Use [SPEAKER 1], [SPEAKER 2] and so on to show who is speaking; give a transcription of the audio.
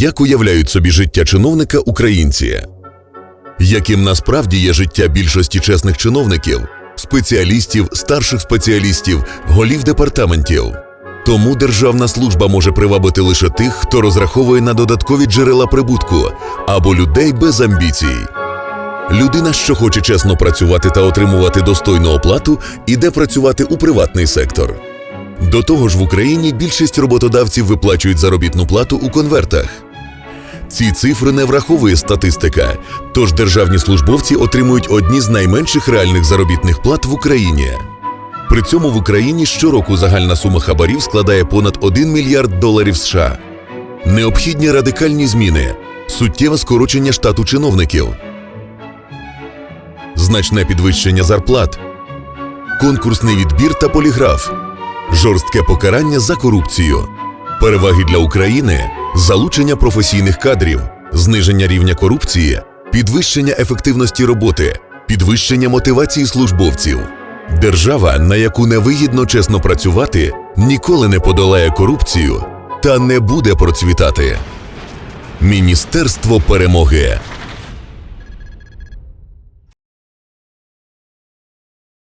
[SPEAKER 1] Як уявляють собі життя чиновника українці? Яким насправді є життя більшості чесних чиновників, спеціалістів, старших спеціалістів, голів департаментів? Тому державна служба може привабити лише тих, хто розраховує на додаткові джерела прибутку або людей без амбіцій. Людина, що хоче чесно працювати та отримувати достойну оплату, іде працювати у приватний сектор. До того ж, в Україні більшість роботодавців виплачують заробітну плату у конвертах. Ці цифри не враховує статистика, тож державні службовці отримують одні з найменших реальних заробітних плат в Україні. При цьому в Україні щороку загальна сума хабарів складає понад 1 мільярд доларів США. Необхідні радикальні зміни, суттєве скорочення штату чиновників, значне підвищення зарплат, конкурсний відбір та поліграф, жорстке покарання за корупцію, переваги для України, залучення професійних кадрів, зниження рівня корупції, підвищення ефективності роботи, підвищення мотивації службовців. Держава, на яку невигідно чесно працювати, ніколи не подолає корупцію та не буде процвітати. Міністерство перемоги.